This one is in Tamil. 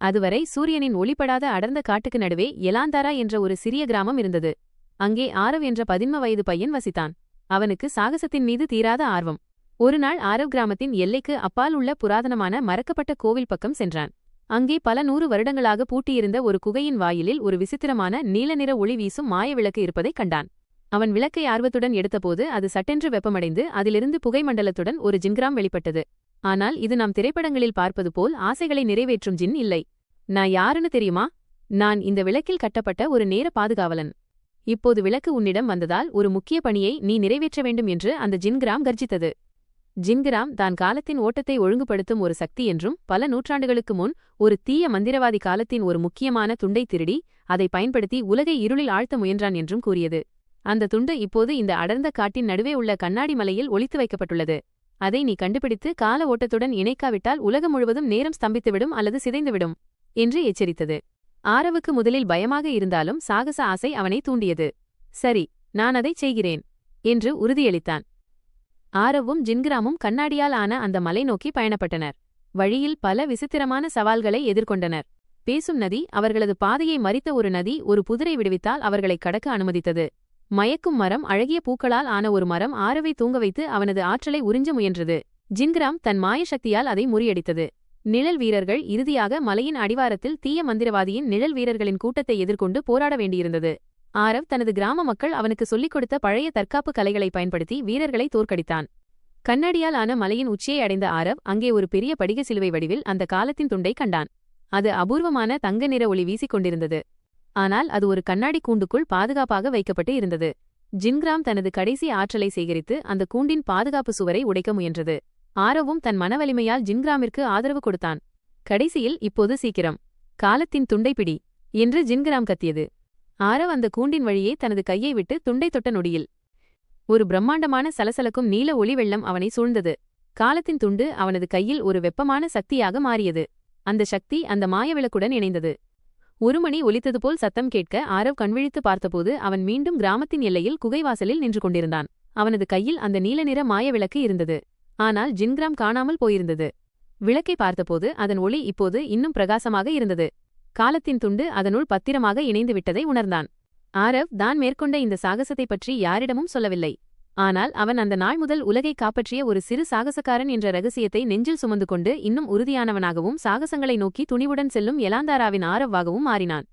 அதுவரை சூரியனின் ஒளிப்படாத அடர்ந்த காட்டுக்கு நடுவே எலாந்தாரா என்ற ஒரு சிறிய கிராமம் இருந்தது. அங்கே ஆரவ் என்ற பதின்ம வயது பையன் வசித்தான். அவனுக்கு சாகசத்தின் மீது தீராத ஆர்வம். ஒருநாள் ஆரவ் கிராமத்தின் எல்லைக்கு அப்பால் உள்ள புராதனமான மறக்கப்பட்ட கோவில் பக்கம் சென்றான். அங்கே பல நூறு வருடங்களாக பூட்டியிருந்த ஒரு குகையின் வாயிலில் ஒரு விசித்திரமான நீல நிற ஒளி வீசும் மாய விளக்கு இருப்பதைக் கண்டான். அவன் விளக்கை ஆர்வத்துடன் எடுத்தபோது அது சட்டென்று வெப்பமடைந்து அதிலிருந்து புகை மண்டலத்துடன் ஒரு ஜின்கிராம் வெளிப்பட்டது. ஆனால் இது நாம் திரைப்படங்களில் பார்ப்பது போல் ஆசைகளை நிறைவேற்றும் ஜின் இல்லை. நான் யாருன்னு தெரியுமா? நான் இந்த விளக்கில் கட்டப்பட்ட ஒரு நேர பாதுகாவலன். இப்போது விளக்கு உன்னிடம் வந்ததால் ஒரு முக்கிய பணியை நீ நிறைவேற்ற வேண்டும் என்று அந்த ஜின்கிராம் கர்ஜித்தது. ஜின்கிராம் தான் காலத்தின் ஓட்டத்தை ஒழுங்குபடுத்தும் ஒரு சக்தி என்றும் பல நூற்றாண்டுகளுக்கு முன் ஒரு தீய மந்திரவாதி காலத்தின் ஒரு முக்கியமான துண்டை திருடி அதை பயன்படுத்தி உலகை இருளில் ஆழ்த்த முயன்றான் என்றும் கூறியது. அந்த துண்டு இப்போது இந்த அடர்ந்த காட்டின் நடுவே உள்ள கண்ணாடி மலையில் ஒளித்து வைக்கப்பட்டுள்ளது. அதை நீ கண்டுபிடித்து கால ஓட்டத்துடன் இணைக்காவிட்டால் உலகம் முழுவதும் நேரம் ஸ்தம்பித்துவிடும் அல்லது சிதைந்துவிடும் என்று எச்சரித்தது. ஆரவுக்கு முதலில் பயமாக இருந்தாலும் சாகச ஆசை அவனை தூண்டியது. சரி நான் அதைச் செய்கிறேன் என்று உறுதியளித்தான். ஆரவும் ஜின்கிராமும் கண்ணாடியால் ஆன அந்த மலை நோக்கி பயணப்பட்டனர். வழியில் பல விசித்திரமான சவால்களை எதிர்கொண்டனர். பேசும் நதி அவர்களது பாதையை மறித்த ஒரு நதி ஒரு புதிரை விடுவித்தால் அவர்களை கடக்க அனுமதித்தது. மயக்கும் மரம் அழகிய பூக்களால் ஆன ஒரு மரம் ஆரவை தூங்க வைத்து அவனது ஆற்றலை உறிஞ்ச முயன்றது. ஜின்கிராம் தன் மாய சக்தியால் அதை முறியடித்தது. நிழல் வீரர்கள் இறுதியாக மலையின் அடிவாரத்தில் தீய மந்திரவாதியின் நிழல் வீரர்களின் கூட்டத்தை எதிர்கொண்டு போராட வேண்டியிருந்தது. ஆரவ் தனது கிராம மக்கள் அவனுக்கு சொல்லிக் கொடுத்த பழைய தற்காப்பு கலைகளை பயன்படுத்தி வீரர்களை தோற்கடித்தான். கண்ணாடியால் ஆன மலையின் உச்சியை அடைந்த ஆரவ் அங்கே ஒரு பெரிய படிக சிலுவை வடிவில் அந்த காலத்தின் துண்டை கண்டான். அது அபூர்வமான தங்க நிற ஒளி வீசிக் கொண்டிருந்தது. ஆனால் அது ஒரு கண்ணாடி கூண்டுக்குள் பாதுகாப்பாக வைக்கப்பட்டு இருந்தது. ஜின்கிராம் தனது கடைசி ஆற்றலை சேகரித்து அந்த கூண்டின் பாதுகாப்பு சுவரை உடைக்க முயன்றது. ஆரவும் தன் மனவலிமையால் ஜின்கிராமிற்கு ஆதரவு கொடுத்தான். கடைசியில் இப்போது சீக்கிரம். காலத்தின் துண்டைப்பிடி என்று ஜின்கிராம் கத்தியது. ஆரவ் அந்த கூண்டின் வழியே தனது கையை விட்டு துண்டை தொட்ட நொடியில். ஒரு பிரம்மாண்டமான சலசலக்கும் நீல ஒளி வெள்ளம் அவனை சூழ்ந்தது. காலத்தின் துண்டு அவனது கையில் ஒரு வெப்பமான சக்தியாக மாறியது. அந்த சக்தி அந்த மாயவிளக்குடன் இணைந்தது. ஒரு மணி ஒலித்தது போல் சத்தம் கேட்க ஆரவ் கண்விழித்து பார்த்தபோது அவன் மீண்டும் கிராமத்தின் எல்லையில் குகைவாசலில் நின்று கொண்டிருந்தான். அவனது கையில் அந்த நீல நிற மாய விளக்கு இருந்தது. ஆனால் ஜின்கிராம் காணாமல் போயிருந்தது. விளக்கை பார்த்தபோது அதன் ஒளி இப்போது இன்னும் பிரகாசமாக இருந்தது. காலத்தின் துண்டு அதனுள் பத்திரமாக இணைந்து விட்டதை உணர்ந்தான். ஆரவ் தான் மேற்கொண்ட இந்த சாகசத்தை பற்றி யாரிடமும் சொல்லவில்லை. ஆனால் அவன் அந்த நாள் முதல் உலகை காப்பற்றிய ஒரு சிறு சாகசக்காரன் என்ற ரகசியத்தை நெஞ்சில் சுமந்து கொண்டு இன்னும் உறுதியானவனாகவும் சாகசங்களை நோக்கி துணிவுடன் செல்லும் எலாந்தாராவின் ஆரவ்வாகவும் மாறினான்.